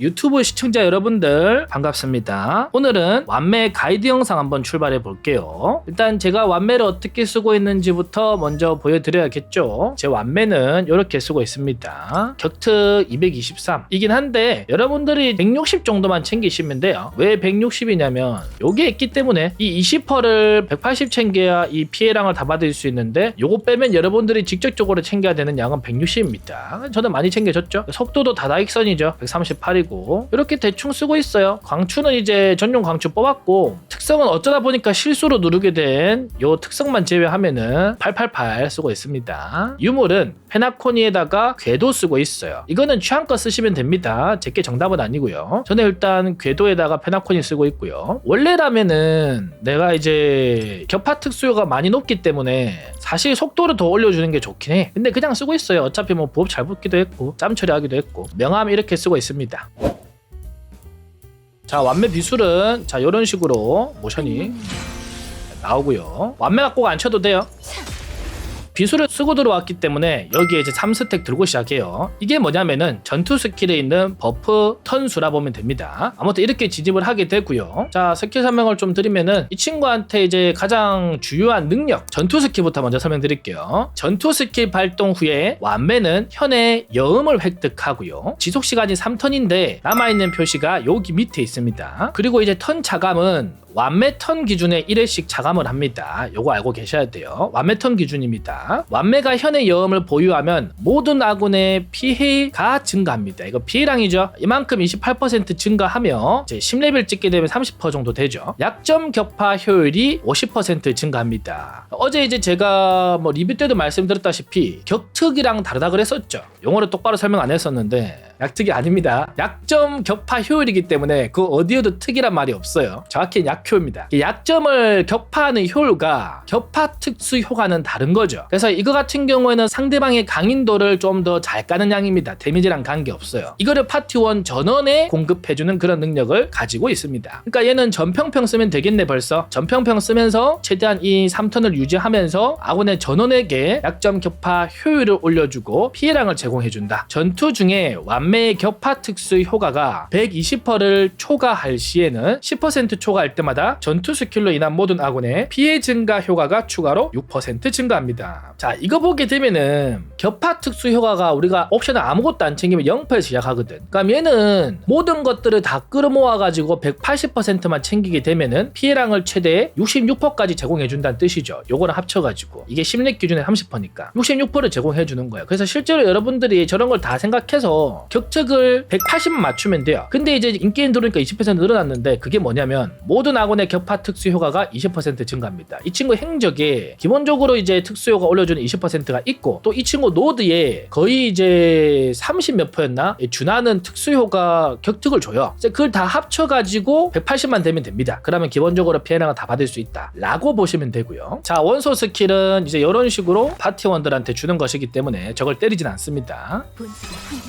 유튜브 시청자 여러분들 반갑습니다. 오늘은 완매 가이드 영상 한번 출발해 볼게요. 일단 제가 완매를 어떻게 쓰고 있는지부터 먼저 보여드려야겠죠. 제 완매는 이렇게 쓰고 있습니다. 격트 223 이긴 한데 여러분들이 160 정도만 챙기시면 돼요. 왜 160이냐면 요게 있기 때문에 이 20%를 180 챙겨야 이 피해량을 다 받을 수 있는데 요거 빼면 여러분들이 직접적으로 챙겨야 되는 양은 160입니다. 저는 많이 챙겨줬죠. 속도도 다다익선이죠. 138이고 이렇게 대충 쓰고 있어요. 광추는 이제 전용 광추 뽑았고 특성은 어쩌다 보니까 실수로 누르게 된 요 특성만 제외하면은 888 쓰고 있습니다. 유물은 페나코니에다가 궤도 쓰고 있어요. 이거는 취향껏 쓰시면 됩니다. 제게 정답은 아니고요. 저는 일단 궤도에다가 페나코니 쓰고 있고요. 원래라면은 내가 이제 격파 특수요가 많이 높기 때문에 사실 속도를 더 올려주는 게 좋긴 해. 근데 그냥 쓰고 있어요. 어차피 뭐 부업 잘 붙기도 했고 짬 처리하기도 했고 명함 이렇게 쓰고 있습니다. 자 완매 비술은 자 이런 식으로 모션이 나오고요. 완매가 꼭 안 쳐도 돼요. 비수를 쓰고 들어왔기 때문에 여기에 이제 3스택 들고 시작해요. 이게 뭐냐면은 전투 스킬에 있는 버프 턴수라 보면 됩니다. 아무튼 이렇게 진입을 하게 되고요. 자, 스킬 설명을 좀 드리면은 이 친구한테 이제 가장 주요한 능력, 전투 스킬부터 먼저 설명드릴게요. 전투 스킬 발동 후에 완매는 현의 여음을 획득하고요. 지속 시간이 3턴인데 남아 있는 표시가 여기 밑에 있습니다. 그리고 이제 턴 차감은 완매 턴 기준에 1회씩 차감을 합니다. 요거 알고 계셔야 돼요. 완매 턴 기준입니다. 완매가 현의 여음을 보유하면 모든 아군의 피해가 증가합니다. 이거 피해량이죠. 이만큼 28% 증가하며 이제 10레벨 찍게 되면 30% 정도 되죠. 약점 격파 효율이 50% 증가합니다. 어제 이제 제가 뭐 리뷰 때도 말씀드렸다시피 격특이랑 다르다 그랬었죠. 용어를 똑바로 설명 안 했었는데 약특이 아닙니다. 약점 격파 효율이기 때문에 그 어디에도 특이란 말이 없어요. 정확히 약 효입니다. 이 약점을 격파하는 효율과 격파 특수 효과는 다른 거죠. 그래서 이거 같은 경우에는 상대방의 강인도를 좀 더 잘 까는 양입니다. 데미지랑 관계 없어요. 이거를 파티원 전원에 공급해주는 그런 능력을 가지고 있습니다. 그러니까 얘는 전평평 쓰면 되겠네 벌써. 전평평 쓰면서 최대한 이 3턴을 유지하면서 아군의 전원에게 약점 격파 효율을 올려주고 피해량을 제공해준다. 전투 중에 완매의 격파 특수 효과가 120%를 초과할 시에는 10% 초과할 때마다 전투 스킬로 인한 모든 아군의 피해 증가 효과가 추가로 6% 증가합니다. 자, 이거 보게 되면은 격파 특수 효과가 우리가 옵션을 아무것도 안 챙기면 0%에서 시작하거든. 그럼 얘는 모든 것들을 다 끌어모아 가지고 180%만 챙기게 되면은 피해량을 최대 66%까지 제공해 준다는 뜻이죠. 요거랑 합쳐 가지고 이게 심리 기준에 30%니까 66%를 제공해 주는 거예요. 그래서 실제로 여러분들이 저런 걸 다 생각해서 격특을 180만 맞추면 돼요. 근데 이제 인게임 들어오니까 20% 늘어났는데 그게 뭐냐면 모든 아군의 격파 특수 효과가 20% 증가합니다. 이 친구 행적에 기본적으로 이제 특수 효과 올려주는 20%가 있고 또 이 친구 노드에 거의 이제 30 몇 퍼였나 준하는 특수 효과 격특을 줘요. 그걸 다 합쳐가지고 180만 되면 됩니다. 그러면 기본적으로 피해량을 다 받을 수 있다라고 보시면 되고요. 자 원소 스킬은 이제 이런 식으로 파티원들한테 주는 것이기 때문에 저걸 때리진 않습니다.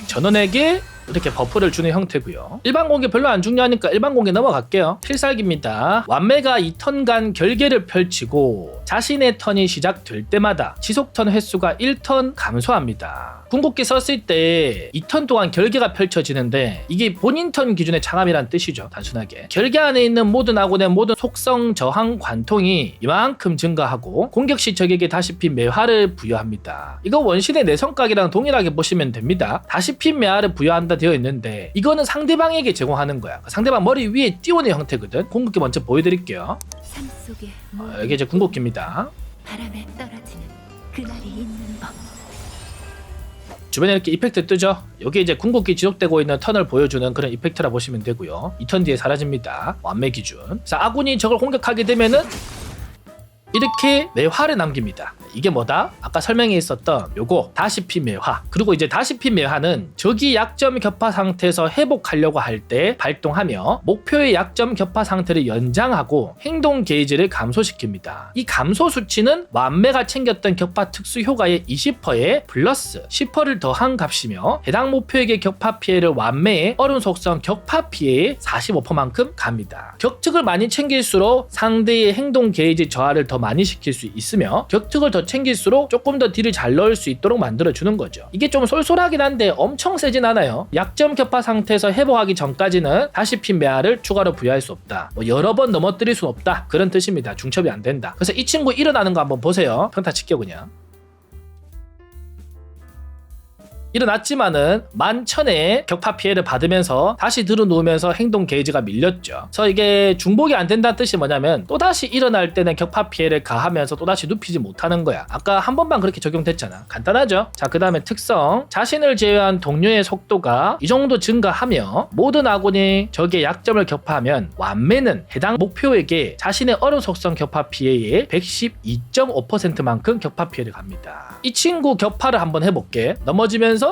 전원에게 이렇게 버프를 주는 형태고요. 일반 공개 별로 안 중요하니까 일반 공개 넘어갈게요. 필살기입니다. 완매가 2턴간 결계를 펼치고 자신의 턴이 시작될 때마다 지속 턴 횟수가 1턴 감소합니다. 궁극기 썼을 때 2턴 동안 결계가 펼쳐지는데 이게 본인 턴 기준의 장압이란 뜻이죠. 단순하게. 결계 안에 있는 모든 아군의 모든 속성 저항 관통이 이만큼 증가하고 공격 시 적에게 다시 핀 매화를 부여합니다. 이거 원신의 내성각이랑 동일하게 보시면 됩니다. 다시 핀 매화를 부여한다 되어 있는데 이거는 상대방에게 제공하는 거야. 상대방 머리 위에 띄우는 형태거든. 궁극기 먼저 보여드릴게요. 어, 이게 이제 궁극기입니다. 바람에 떨어 주변에 이렇게 이펙트 뜨죠? 여기 이제 궁극기 지속되고 있는 턴을 보여주는 그런 이펙트라 보시면 되고요. 이 턴 뒤에 사라집니다. 완매 기준. 자, 아군이 적을 공격하게 되면은 이렇게 매화를 남깁니다. 이게 뭐다? 아까 설명에 있었던 요거 다시피 매화. 그리고 이제 다시피 매화는 적이 약점 격파 상태에서 회복하려고 할 때 발동하며 목표의 약점 격파 상태를 연장하고 행동 게이지를 감소시킵니다. 이 감소 수치는 완매가 챙겼던 격파 특수 효과의 20%에 플러스 10%를 더한 값이며 해당 목표에게 격파 피해를 완매의 얼음 속성 격파 피해의 45%만큼 갑니다. 격특을 많이 챙길수록 상대의 행동 게이지 저하를 더 많이 시킬 수 있으며 격특을 더 챙길수록 조금 더 딜을 잘 넣을 수 있도록 만들어주는 거죠. 이게 좀 쏠쏠하긴 한데 엄청 세진 않아요. 약점 격파 상태에서 회복하기 전까지는 다시 핀 메아를 추가로 부여할 수 없다. 뭐 여러 번 넘어뜨릴 수 없다. 그런 뜻입니다. 중첩이 안 된다. 그래서 이 친구 일어나는 거 한번 보세요. 평타 칠게요 그냥. 일어났지만은 만천의 격파 피해를 받으면서 다시 들어놓으면서 행동 게이지가 밀렸죠. 그래서 이게 중복이 안 된다는 뜻이 뭐냐면 또다시 일어날 때는 격파 피해를 가하면서 또다시 눕히지 못하는 거야. 아까 한 번만 그렇게 적용됐잖아. 간단하죠? 자, 그 다음에 특성. 자신을 제외한 동료의 속도가 이 정도 증가하며 모든 아군이 적의 약점을 격파하면 완매는 해당 목표에게 자신의 얼음 속성 격파 피해의 112.5%만큼 격파 피해를 갑니다. 이 친구 격파를 한번 해볼게. 넘어지면서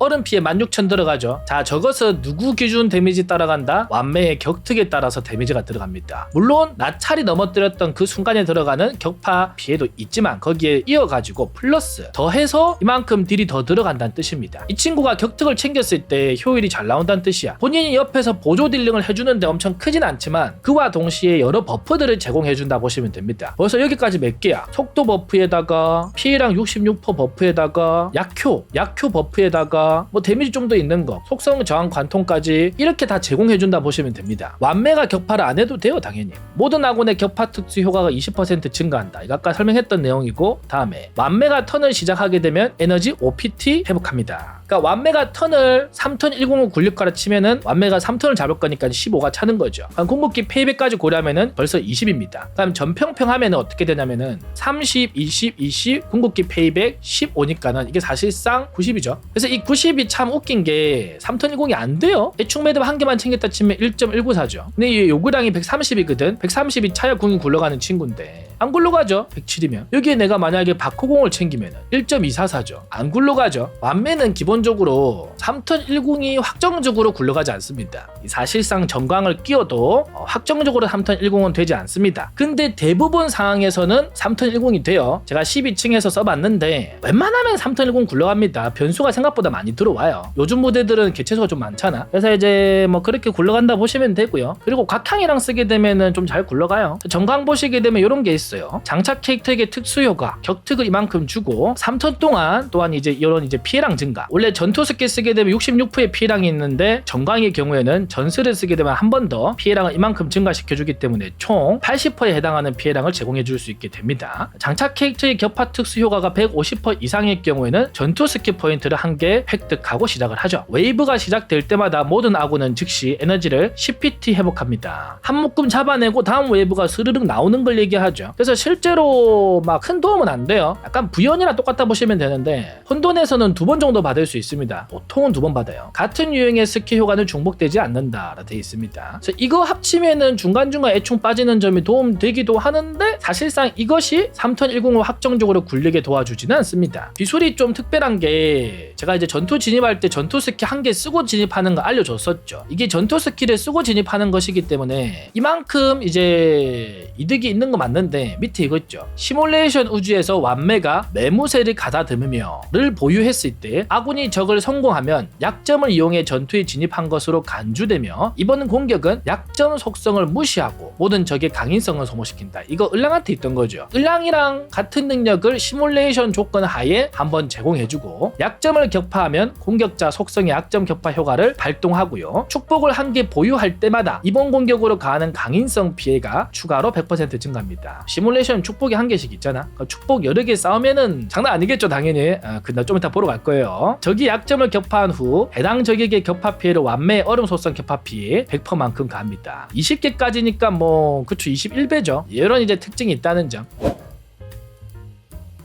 얼음 피해 16,000 들어가죠. 자, 저것은 누구 기준 데미지 따라간다? 완매의 격특에 따라서 데미지가 들어갑니다. 물론 나찰이 넘어뜨렸던 그 순간에 들어가는 격파 피해도 있지만 거기에 이어가지고 플러스 더해서 이만큼 딜이 더 들어간다는 뜻입니다. 이 친구가 격특을 챙겼을 때 효율이 잘 나온다는 뜻이야. 본인이 옆에서 보조 딜링을 해주는데 엄청 크진 않지만 그와 동시에 여러 버프들을 제공해준다 보시면 됩니다. 벌써 여기까지 몇 개야? 속도 버프에다가 피해량 66% 버프에다가 약효, 약효 버프에다가 뭐 데미지 좀 더 있는 거, 속성 저항 관통까지 이렇게 다 제공해준다 보시면 됩니다. 완매가 격파를 안 해도 돼요, 당연히. 모든 아군의 격파 특수 효과가 20% 증가한다. 이거 아까 설명했던 내용이고 다음에 완매가 턴을 시작하게 되면 에너지 OPT 회복합니다. 그러니까 완매가 턴을 3턴 105 굴릴거라 치면은 완매가 3턴을 잡을 거니까 15가 차는 거죠. 그럼 궁극기 페이백까지 고려하면은 벌써 20입니다. 그다음 전평평 하면은 어떻게 되냐면은 30, 20, 20 궁극기 페이백 15니까는 이게 사실상 90이죠. 그래서 이 90이 참 웃긴 게 3턴 10이 안 돼요. 애충 매듭 한 개만 챙겼다 치면 1.194죠. 근데 이 요구량이 130이거든. 130이 차야 궁이 굴러가는 친구인데 안 굴러가죠. 107이면 여기에 내가 만약에 바코공을 챙기면 1.244죠. 안 굴러가죠. 완매는 기본 적으로 3턴 1궁이 확정적으로 굴러가지 않습니다. 사실상 정광을 끼워도 어, 확정적으로 3턴 1궁은 되지 않습니다. 근데 대부분 상황에서는 3턴 1궁이 돼요. 제가 12층에서 써봤는데 웬만하면 3턴 1궁 굴러갑니다. 변수가 생각보다 많이 들어와요. 요즘 무대들은 개체수가 좀 많잖아. 그래서 이제 뭐 그렇게 굴러간다 보시면 되고요. 그리고 곽향이랑 쓰게 되면은 좀 잘 굴러가요. 정광 보시게 되면 이런 게 있어요. 장착 캐릭터에게 특수 효과, 격특을 이만큼 주고 3턴 동안 또한 이제 이런 이제 피해량 증가. 원래 전투 스킬 쓰게 되면 66%의 피해량이 있는데 정광의 경우에는 전술을 쓰게 되면 한 번 더 피해량을 이만큼 증가시켜 주기 때문에 총 80%에 해당하는 피해량을 제공해 줄 수 있게 됩니다. 장착 캐릭터의 격파 특수 효과가 150% 이상의 경우에는 전투 스킬 포인트를 한 개 획득하고 시작을 하죠. 웨이브가 시작될 때마다 모든 아군은 즉시 에너지를 10PT 회복합니다. 한 묶음 잡아내고 다음 웨이브가 스르륵 나오는 걸 얘기하죠. 그래서 실제로 막 큰 도움은 안 돼요. 약간 부연이랑 똑같다 보시면 되는데 혼돈에서는 두 번 정도 받을 수 있습니다. 보통은 두 번 받아요. 같은 유형의 스킬 효과는 중복되지 않는다라 되어 있습니다. 그래서 이거 합치면은 중간중간 애충 빠지는 점이 도움되기도 하는데 사실상 이것이 3턴 105 확정적으로 굴리게 도와주지는 않습니다. 기술이 좀 특별한 게 제가 이제 전투 진입할 때 전투 스킬 한 개 쓰고 진입하는 거 알려줬었죠. 이게 전투 스킬을 쓰고 진입하는 것이기 때문에 이만큼 이제 이득이 있는 거 맞는데 밑에 이거 있죠. 시뮬레이션 우주에서 완매가 매무새를 가다듬으며를 보유했을 때 아군이 적을 성공하면 약점을 이용해 전투에 진입한 것으로 간주되며 이번 공격은 약점 속성을 무시하고 모든 적의 강인성을 소모시킨다. 이거 을랑한테 있던 거죠. 을랑이랑 같은 능력을 시뮬레이션 조건 하에 한번 제공해주고 약점을 격파하면 공격자 속성의 약점 격파 효과를 발동하고요. 축복을 한 개 보유할 때마다 이번 공격으로 가하는 강인성 피해가 추가로 100% 증가합니다. 시뮬레이션 축복이 한 개씩 있잖아. 그 축복 여러 개 싸우면은 장난 아니겠죠, 당연히. 아, 그날 좀 이따 보러 갈 거예요. 약점을 격파한 후 해당 적에게 격파 피해를 완매 얼음 소성 격파 피해 100%만큼 가합니다. 20개까지니까 뭐 그쵸 21배죠. 이런 이제 특징이 있다는 점.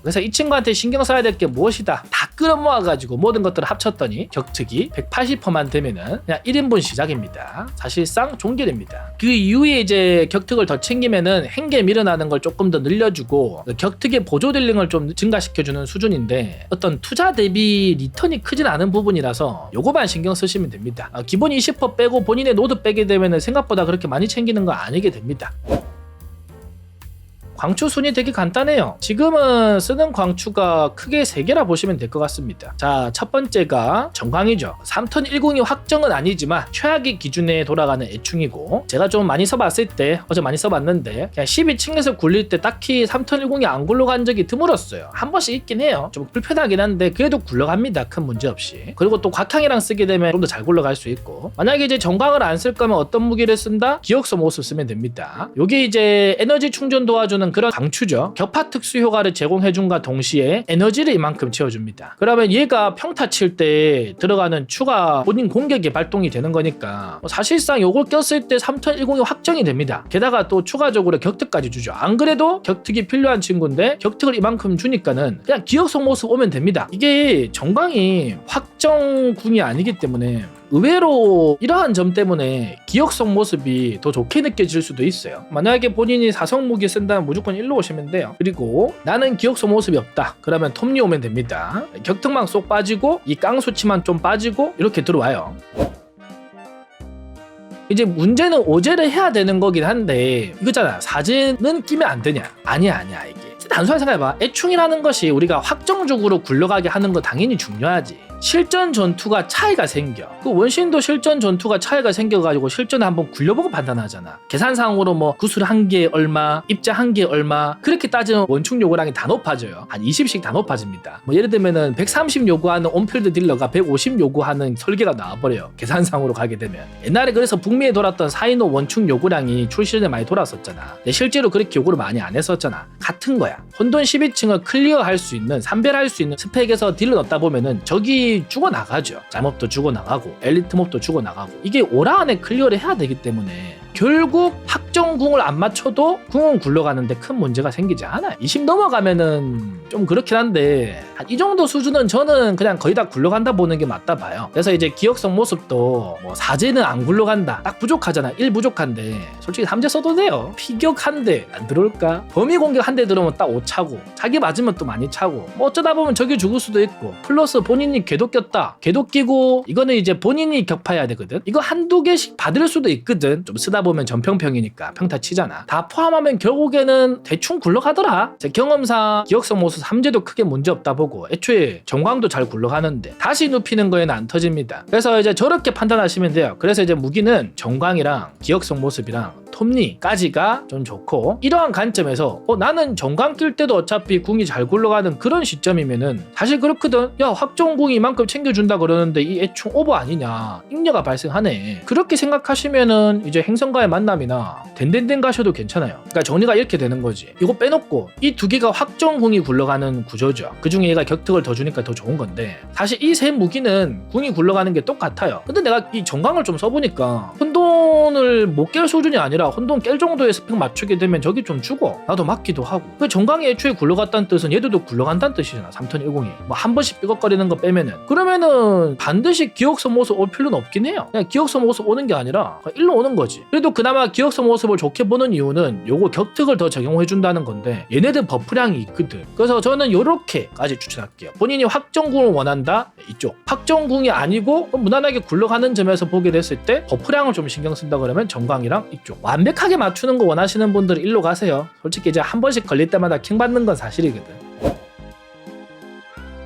그래서 이 친구한테 신경 써야 될 게 무엇이다. 다 끌어모아가지고 모든 것들을 합쳤더니 격특이 180%만 되면은 그냥 1인분 시작입니다. 사실상 종결입니다. 그 이후에 이제 격특을 더 챙기면은 행계 밀어나는 걸 조금 더 늘려주고 격특의 보조 딜링을 좀 증가시켜주는 수준인데 어떤 투자 대비 리턴이 크진 않은 부분이라서 요거만 신경 쓰시면 됩니다. 아, 기본 20% 빼고 본인의 노드 빼게 되면은 생각보다 그렇게 많이 챙기는 거 아니게 됩니다. 광추 순위 되게 간단해요. 지금은 쓰는 광추가 크게 세 개라 보시면 될 것 같습니다. 자, 첫 번째가 정광이죠. 3턴 102 확정은 아니지만 최악의 기준에 돌아가는 애충이고 제가 좀 많이 써봤을 때 어제 많이 써봤는데 그냥 12층에서 굴릴 때 딱히 3턴 102 안 굴러간 적이 드물었어요. 한 번씩 있긴 해요. 좀 불편하긴 한데 그래도 굴러갑니다. 큰 문제 없이. 그리고 또 과탕이랑 쓰게 되면 좀 더 잘 굴러갈 수 있고 만약에 이제 정광을 안 쓸 거면 어떤 무기를 쓴다? 기억서 모습 쓰면 됩니다. 요게 이제 에너지 충전 도와주는 그런 강추죠. 격파 특수 효과를 제공해준과 동시에 에너지를 이만큼 채워줍니다. 그러면 얘가 평타 칠 때 들어가는 추가 본인 공격에 발동이 되는 거니까 뭐 사실상 요걸 꼈을 때 3턴 102 확정이 됩니다. 게다가 또 추가적으로 격특까지 주죠. 안 그래도 격특이 필요한 친구인데 격특을 이만큼 주니까는 그냥 기억성 모습 오면 됩니다. 이게 정광이 확정궁이 아니기 때문에 의외로 이러한 점 때문에 기억성 모습이 더 좋게 느껴질 수도 있어요. 만약에 본인이 사성 무기 쓴다면 무조건 일로 오시면 돼요. 그리고 나는 기억성 모습이 없다. 그러면 톱니 오면 됩니다. 격특망 쏙 빠지고 이 깡수치만 좀 빠지고 이렇게 들어와요. 이제 문제는 오제를 해야 되는 거긴 한데 이거잖아 사진은 끼면 안 되냐 아니야 아니야 이게 단순하게 생각해봐 애충이라는 것이 우리가 확정적으로 굴러가게 하는 거 당연히 중요하지 실전 전투가 차이가 생겨. 그 원신도 실전 전투가 차이가 생겨가지고 실전을 한번 굴려보고 판단하잖아. 계산상으로 뭐 구슬 한 개 얼마 입자 한 개 얼마 그렇게 따지면 원충 요구량이 다 높아져요. 한 20씩 다 높아집니다. 뭐 예를 들면은 130 요구하는 온필드 딜러가 150 요구하는 설계가 나와버려요. 계산상으로 가게 되면. 옛날에 그래서 북미에 돌았던 사이노 원충 요구량이 출시전에 많이 돌았었잖아. 근데 실제로 그렇게 요구를 많이 안 했었잖아 같은 거야. 혼돈 12층을 클리어할 수 있는 산별할 수 있는 스펙에서 딜을 넣다 보면은 적이 죽어나가죠. 짤몹도 죽어나가고 엘리트 몹도 죽어나가고. 이게 오라 안에 클리어를 해야 되기 때문에 결국 확정궁을 안 맞춰도 궁은 굴러가는데 큰 문제가 생기지 않아요. 20 넘어가면은 좀 그렇긴 한데 한 이 정도 수준은 저는 그냥 거의 다 굴러간다 보는 게 맞다 봐요. 그래서 이제 기억성 모습도 뭐 사제는 안 굴러간다. 딱 부족하잖아 1 부족한데 솔직히 3제 써도 돼요. 피격 한 대 안 들어올까? 범위 공격 한 대 들어오면 딱 5차고 자기 맞으면 또 많이 차고 뭐 어쩌다 보면 적이 죽을 수도 있고 플러스 본인이 궤도 꼈다. 궤도 끼고 이거는 이제 본인이 격파해야 되거든. 이거 한두 개씩 받을 수도 있거든. 좀 쓰다 보면 전평평이니까 평타 치잖아. 다 포함하면 결국에는 대충 굴러가더라. 제 경험상 기억성 모습 3제도 크게 문제 없다 보고 애초에 정광도 잘 굴러가는데 다시 눕히는 거에는 안 터집니다. 그래서 이제 저렇게 판단하시면 돼요. 그래서 이제 무기는 정광이랑 기억성 모습이랑 톱니까지가 좀 좋고 이러한 관점에서 어, 나는 정강 낄 때도 어차피 궁이 잘 굴러가는 그런 시점이면은 사실 그렇거든. 야 확정궁이 이만큼 챙겨준다 그러는데 이 애충 오버 아니냐. 잉여가 발생하네. 그렇게 생각하시면은 이제 행성과의 만남이나 덴덴덴 가셔도 괜찮아요. 그러니까 정리가 이렇게 되는 거지. 이거 빼놓고 이 두 개가 확정궁이 굴러가는 구조죠. 그 중에 얘가 격특을 더 주니까 더 좋은 건데 사실 이 세 무기는 궁이 굴러가는 게 똑같아요. 근데 내가 이 정강을 좀 써보니까 혼돈을 못 깰 수준이 아니라 혼돈 깰 정도의 스펙 맞추게 되면 저기 좀 죽어. 나도 맞기도 하고. 그 정강이 애초에 굴러갔다는 뜻은 얘들도 굴러간다는 뜻이잖아 3턴 102뭐한 번씩 삐걱거리는 거 빼면은. 그러면은 반드시 기억성 모습 올 필요는 없긴 해요. 그냥 기억성 모습 오는 게 아니라 일로 오는 거지. 그래도 그나마 기억성 모습을 좋게 보는 이유는 요거 격특을 더 적용해 준다는 건데 얘네들 버프량이 있거든. 그래서 저는 요렇게까지 추천할게요. 본인이 확정궁을 원한다? 이쪽. 확정궁이 아니고 무난하게 굴러가는 점에서 보게 됐을 때 버프량을 좀 신경 쓴다 그러면 정강이랑 이쪽 완벽하게 맞추는 거 원하시는 분들은 일로 가세요 솔직히 이제 한 번씩 걸릴 때마다 킹 받는 건 사실이거든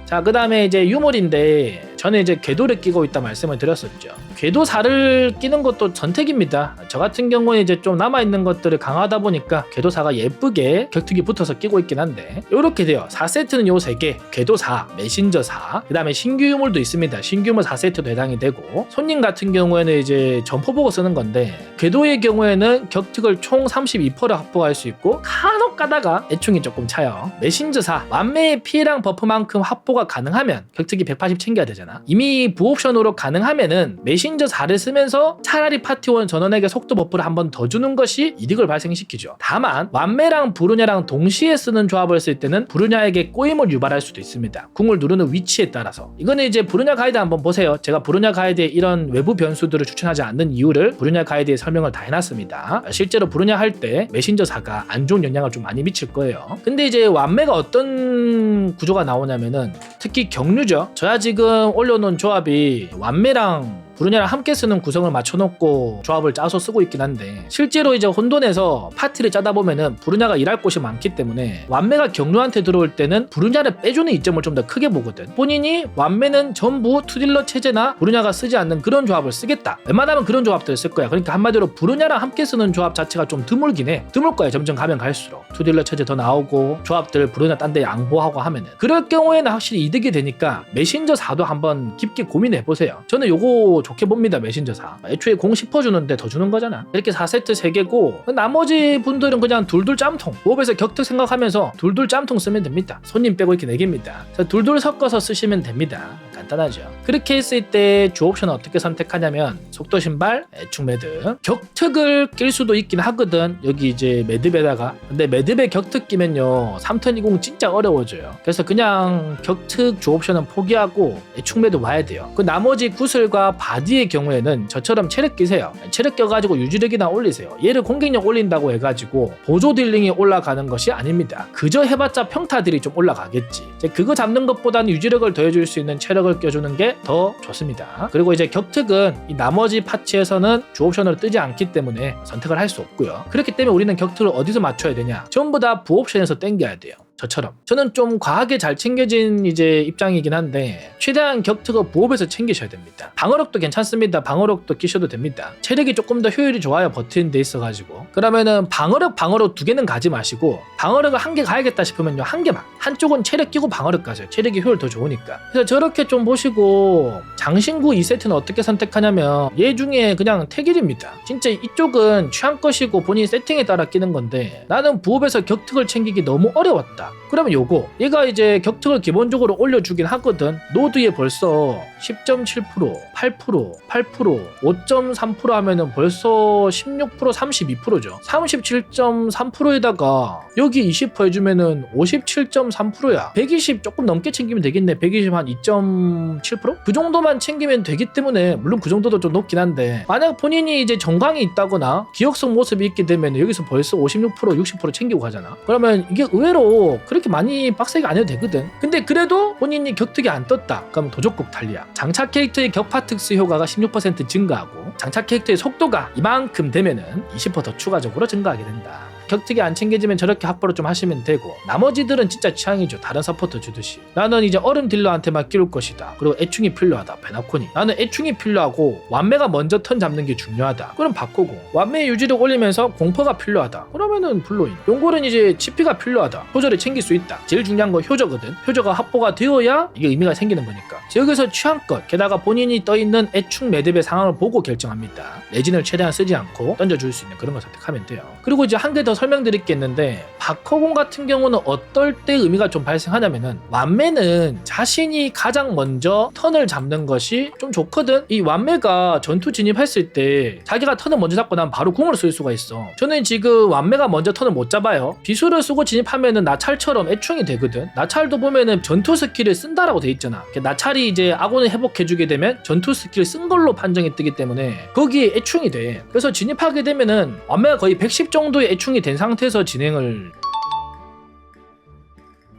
자, 그 다음에 이제 유물인데, 저는 이제 궤도를 끼고 있다 말씀을 드렸었죠. 궤도사를 끼는 것도 선택입니다. 저 같은 경우는 이제 좀 남아있는 것들을 강화하다 보니까 궤도사가 예쁘게 격투기 붙어서 끼고 있긴 한데, 요렇게 돼요. 4세트는 요 3개, 궤도사, 메신저사, 그 다음에 신규 유물도 있습니다. 신규 유물 4세트도 해당이 되고, 손님 같은 경우에는 이제 점포 보고 쓰는 건데, 궤도의 경우에는 격특을 총 32%를 확보할 수 있고, 간혹 가다가 애충이 조금 차요. 메신저사, 완매의 피해량 버프만큼 확보가 가능하면 격특이 180 챙겨야 되잖아. 이미 부옵션으로 가능하면은 메신 저 4를 쓰면서 차라리 파티원 전원에게 속도 버프를 한 번 더 주는 것이 이득을 발생시키죠. 다만 완매랑 부르냐랑 동시에 쓰는 조합을 쓸 때는 부르냐에게 꼬임을 유발할 수도 있습니다. 궁을 누르는 위치에 따라서. 이거는 이제 부르냐 가이드 한번 보세요. 제가 부르냐 가이드에 이런 외부 변수들을 추천하지 않는 이유를 부르냐 가이드에 설명을 다 해놨습니다. 실제로 부르냐 할 때 메신저 4가 안 좋은 영향을 좀 많이 미칠 거예요. 근데 이제 완매가 어떤 구조가 나오냐면은 특히 경류죠. 저야 지금 올려놓은 조합이 완매랑 브루냐랑 함께 쓰는 구성을 맞춰놓고 조합을 짜서 쓰고 있긴 한데 실제로 이제 혼돈에서 파티를 짜다 보면은 브루냐가 일할 곳이 많기 때문에 완매가 경로한테 들어올 때는 브루냐를 빼주는 이점을 좀 더 크게 보거든. 본인이 완매는 전부 투딜러 체제나 브루냐가 쓰지 않는 그런 조합을 쓰겠다. 웬만하면 그런 조합들을 쓸 거야. 그러니까 한마디로 브루냐랑 함께 쓰는 조합 자체가 좀 드물긴 해. 드물 거야 점점 가면 갈수록. 투딜러 체제 더 나오고 조합들 브루냐 딴 데 양보하고 하면은. 그럴 경우에는 확실히 이득이 되니까 메신저 4도 한번 깊게 고민해 보세요. 저는 요거 좋게 봅니다 메신저 4 애초에 공 10% 주는데 더 주는 거잖아. 이렇게 4세트 3개고 나머지 분들은 그냥 둘둘 짬통. 모업에서 격특 생각하면서 둘둘 짬통 쓰면 됩니다. 손님 빼고 이렇게 4개입니다. 그래서 둘둘 섞어서 쓰시면 됩니다. 간단하죠 그렇게 했을 때 주 옵션은 어떻게 선택하냐면 속도 신발, 애축 매듭. 격특을 낄 수도 있긴 하거든. 여기 이제 매듭에다가. 근데 매듭에 격특 끼면요 3턴 20 진짜 어려워져요. 그래서 그냥 격특 주 옵션은 포기하고 애축 매듭 와야 돼요. 그 나머지 구슬과 바디의 경우에는 저처럼 체력 끼세요. 체력 껴가지고 유지력이나 올리세요. 얘를 공격력 올린다고 해가지고 보조 딜링이 올라가는 것이 아닙니다. 그저 해봤자 평타들이 좀 올라가겠지. 그거 잡는 것보다는 유지력을 더해줄 수 있는 체력을 껴주는 게더 좋습니다. 그리고 이제 격특은 이 나머지 파츠에서는 주 옵션으로 뜨지 않기 때문에 선택을 할 수 없고요. 그렇기 때문에 우리는 격특을 어디서 맞춰야 되냐? 전부 다 부옵션에서 땡겨야 돼요 저처럼. 저는 좀 과하게 잘 챙겨진 이제 입장이긴 한데 최대한 격투가 부업에서 챙기셔야 됩니다. 방어력도 괜찮습니다. 방어력도 끼셔도 됩니다. 체력이 조금 더 효율이 좋아요 버티는 데 있어 가지고. 그러면은 방어력 방어력 두 개는 가지 마시고 방어력을 한 개 가야겠다 싶으면요. 한 개만. 한쪽은 체력 끼고 방어력 가세요. 체력이 효율 더 좋으니까. 그래서 저렇게 좀 보시고 장신구 2세트는 어떻게 선택하냐면 얘 중에 그냥 태길입니다. 진짜 이쪽은 취향 것이고 본인 세팅에 따라 끼는 건데 나는 부업에서 격특을 챙기기 너무 어려웠다 그러면 요거 얘가 이제 격특을 기본적으로 올려주긴 하거든. 노드에 벌써 10.7% 8% 8% 5.3% 하면은 벌써 16% 32%죠. 37.3%에다가 여기 20% 해주면은 57.3%야. 120 조금 넘게 챙기면 되겠네. 120 한 2.7%? 그 정도만 챙기면 되기 때문에 물론 그 정도도 좀 높긴 한데 만약 본인이 이제 정강이 있다거나 기억성 모습이 있게 되면 여기서 벌써 56% 60% 챙기고 가잖아. 그러면 이게 의외로 그렇게 많이 빡세게 안 해도 되거든. 근데 그래도 본인이 격특이 안 떴다. 그럼 도적국 달리야 장착 캐릭터의 격파 특수 효과가 16% 증가하고 장착 캐릭터의 속도가 이만큼 되면은 20%더 추가적으로 증가하게 된다 격특이 안 챙겨지면 저렇게 확보를 좀 하시면 되고 나머지들은 진짜 취향이죠. 다른 서포터 주듯이. 나는 이제 얼음 딜러한테만 끼울 것이다. 그리고 애충이 필요하다. 베나코니 나는 애충이 필요하고 완매가 먼저 턴 잡는 게 중요하다. 그럼 바꾸고 완매 유지력 올리면서 공포가 필요하다. 그러면은 블로인. 용골은 이제 치피가 필요하다. 효저를 챙길 수 있다. 제일 중요한 건 효저거든. 효저가 확보가 되어야 이게 의미가 생기는 거니까. 여기서 취향껏 게다가 본인이 떠 있는 애충 매듭의 상황을 보고 결정합니다. 레진을 최대한 쓰지 않고 던져줄 수 있는 그런 걸 선택하면 돼요. 그리고 이제 한 개 더 설명드릴 게 있는데 바커공 같은 경우는 어떨 때 의미가 좀 발생하냐면은 완매는 자신이 가장 먼저 턴을 잡는 것이 좀 좋거든. 이 완매가 전투 진입했을 때 자기가 턴을 먼저 잡고 나면 바로 궁을 쓸 수가 있어. 저는 지금 완매가 먼저 턴을 못 잡아요. 비수를 쓰고 진입하면은 나찰처럼 애충이 되거든. 나찰도 보면은 전투 스킬을 쓴다라고 돼 있잖아. 나찰이 이제 아군을 회복해주게 되면 전투 스킬 쓴 걸로 판정이 뜨기 때문에 거기에 애충이 돼. 그래서 진입하게 되면은 완매가 거의 110 정도의 애충이 된 상태에서 진행을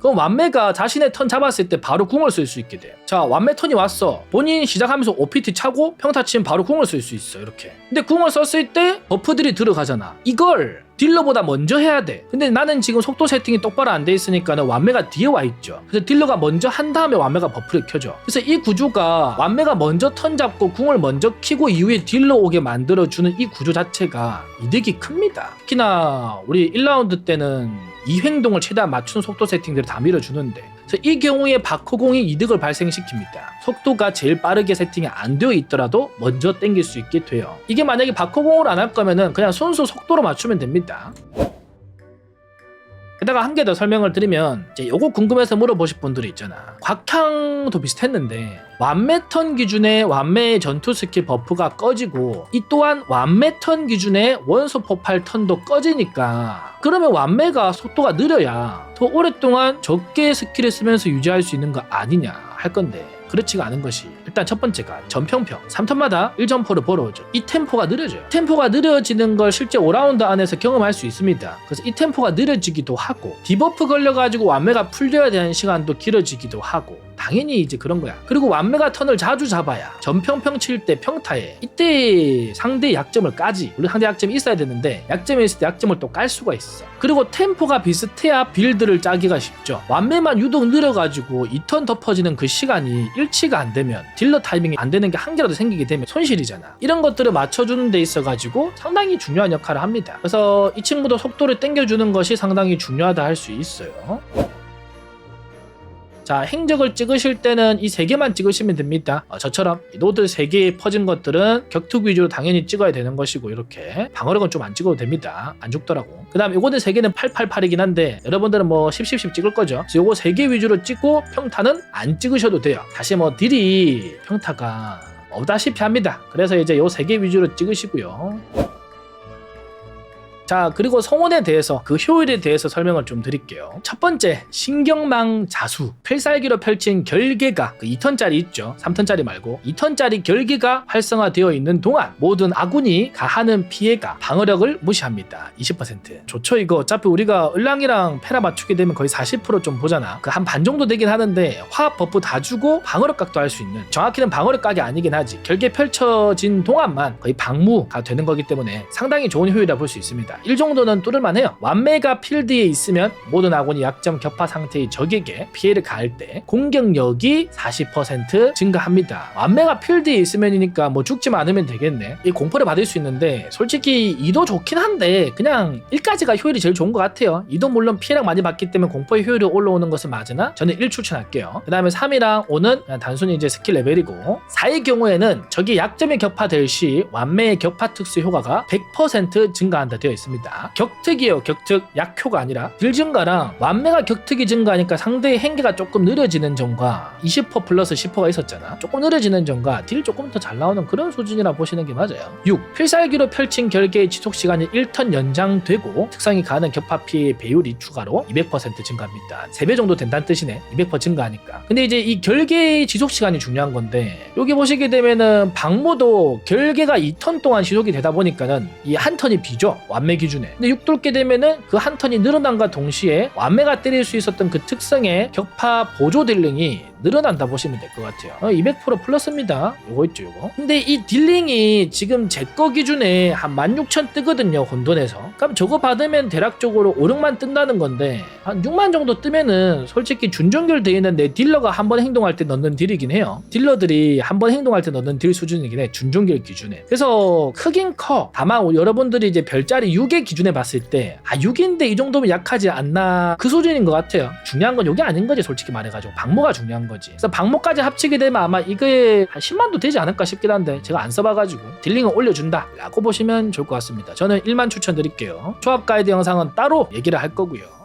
그럼 완매가 자신의 턴 잡았을 때 바로 궁을 쓸 수 있게 돼요. 자, 완매 턴이 왔어. 본인 시작하면서 OPT 차고 평타 치면 바로 궁을 쓸 수 있어. 이렇게. 근데 궁을 썼을 때 버프들이 들어가잖아. 이걸 딜러보다 먼저 해야 돼. 근데 나는 지금 속도 세팅이 똑바로 안 돼 있으니까 는 완매가 뒤에 와 있죠. 그래서 딜러가 먼저 한 다음에 완매가 버프를 켜줘. 그래서 이 구조가 완매가 먼저 턴 잡고 궁을 먼저 키고 이후에 딜러 오게 만들어주는 이 구조 자체가 이득이 큽니다. 특히나 우리 1라운드 때는 이 행동을 최대한 맞춘 속도 세팅들을 다 밀어주는데 이 경우에 바코공이 이득을 발생시킵니다. 속도가 제일 빠르게 세팅이 안 되어 있더라도 먼저 땡길 수 있게 돼요. 이게 만약에 바코공을 안 할 거면은 그냥 순수 속도로 맞추면 됩니다. 게다가 한 개 더 설명을 드리면 이제 요거 궁금해서 물어보실 분들이 있잖아. 곽향도 비슷했는데 완매턴 기준의 완매의 전투 스킬 버프가 꺼지고 이 또한 완매턴 기준의 원소 폭발 턴도 꺼지니까 그러면 완매가 속도가 느려야 더 오랫동안 적게 스킬을 쓰면서 유지할 수 있는 거 아니냐 할 건데 그렇지가 않은 것이 일단 첫 번째가 전평평. 3턴마다 1점포를 벌어오죠. 이 템포가 느려져요. 템포가 느려지는 걸 실제 5라운드 안에서 경험할 수 있습니다. 그래서 이 템포가 느려지기도 하고 디버프 걸려가지고 완매가 풀려야 되는 시간도 길어지기도 하고 당연히 이제 그런 거야. 그리고 완매가 턴을 자주 잡아야 전평평 칠 때 평타에 이때 상대 약점을 까지. 물론 상대 약점이 있어야 되는데 약점이 있을 때 약점을 또 깔 수가 있어. 그리고 템포가 비슷해야 빌드를 짜기가 쉽죠. 완매만 유독 느려가지고 2턴 덮어지는 그 시간이 일치가 안 되면 딜러 타이밍이 안 되는 게 한 개라도 생기게 되면 손실이잖아. 이런 것들을 맞춰주는 데 있어가지고 상당히 중요한 역할을 합니다. 그래서 이 친구도 속도를 땡겨주는 것이 상당히 중요하다 할 수 있어요. 자, 행적을 찍으실 때는 이 세 개만 찍으시면 됩니다. 어, 저처럼 이 노드 세 개에 퍼진 것들은 격투 위주로 당연히 찍어야 되는 것이고 이렇게 방어력은 좀 안 찍어도 됩니다. 안 죽더라고. 그 다음에 요거는 세 개는 888이긴 한데 여러분들은 뭐 10, 10, 10 찍을 거죠. 그래서 요거 세 개 위주로 찍고 평타는 안 찍으셔도 돼요. 사실 뭐 딜이 평타가 없다시피 합니다. 그래서 이제 요 세 개 위주로 찍으시고요. 자, 그리고 성원에 대해서 그 효율에 대해서 설명을 좀 드릴게요. 첫 번째, 신경망 자수. 필살기로 펼친 결계가 그 2턴짜리 있죠. 3턴짜리 말고 2턴짜리 결계가 활성화되어 있는 동안 모든 아군이 가하는 피해가 방어력을 무시합니다. 20%. 좋죠, 이거. 어차피 우리가 을랑이랑 페라 맞추게 되면 거의 40%좀 보잖아. 그 한 반 정도 되긴 하는데 화합 버프 다 주고 방어력 각도 할 수 있는 정확히는 방어력 각이 아니긴 하지. 결계 펼쳐진 동안만 거의 방무가 되는 거기 때문에 상당히 좋은 효율이라 볼 수 있습니다. 1 정도는 뚫을만 해요. 완매가 필드에 있으면 모든 아군이 약점 격파 상태의 적에게 피해를 가할 때 공격력이 40% 증가합니다. 완매가 필드에 있으면이니까 뭐 죽지만 않으면 되겠네. 이 공포를 받을 수 있는데 솔직히 2도 좋긴 한데 그냥 1까지가 효율이 제일 좋은 것 같아요. 2도 물론 피해량 많이 받기 때문에 공포의 효율이 올라오는 것은 맞으나 저는 1 추천할게요. 그 다음에 3이랑 5는 그냥 단순히 이제 스킬 레벨이고 4의 경우에는 적이 약점이 격파될 시 완매의 격파 특수 효과가 100% 증가한다 되어 있습니다. 격특이에요. 격특. 약효가 아니라 딜 증가랑 완매가 격특이 증가하니까 상대의 행계가 조금 느려지는 점과 20% 플러스 10%가 있었잖아. 조금 느려지는 점과 딜 조금 더 잘 나오는 그런 수준이라 보시는 게 맞아요. 6. 필살기로 펼친 결계의 지속 시간이 1턴 연장되고 특성이 가하는 격파 피해 배율이 추가로 200% 증가합니다. 3배 정도 된다는 뜻이네. 200% 증가하니까. 근데 이제 이 결계의 지속 시간이 중요한 건데 여기 보시게 되면은 방모도 결계가 2턴 동안 지속이 되다 보니까는 이 한 턴이 비죠. 완매 기준에. 근데 6 뚫게 되면은 그 한 턴이 늘어난과 동시에 완매가 때릴 수 있었던 그 특성의 격파 보조 딜링이 늘어난다 보시면 될 것 같아요. 어, 200% 플러스입니다. 요거 있죠, 요거. 근데 이 딜링이 지금 제 거 기준에 한 16,000 뜨거든요, 혼돈에서. 그럼 저거 받으면 대략적으로 5, 6만 뜬다는 건데 한 6만 정도 뜨면은 솔직히 준정결 돼 있는 내 딜러가 한 번 행동할 때 넣는 딜이긴 해요. 딜러들이 한 번 행동할 때 넣는 딜 수준이긴 해, 준정결 기준에. 그래서 크긴 커. 다만 여러분들이 이제 별자리 6의 기준에 봤을 때 아, 6인데 이 정도면 약하지 않나 그 수준인 것 같아요. 중요한 건 이게 아닌 거지, 솔직히 말해가지고. 방모가 중요한 거지. 그래서 방모까지 합치게 되면 아마 이게 한 10만도 되지 않을까 싶긴 한데 제가 안 써봐가지고 딜링을 올려준다 라고 보시면 좋을 것 같습니다. 저는 1만 추천드릴게요. 조합 가이드 영상은 따로 얘기를 할 거고요.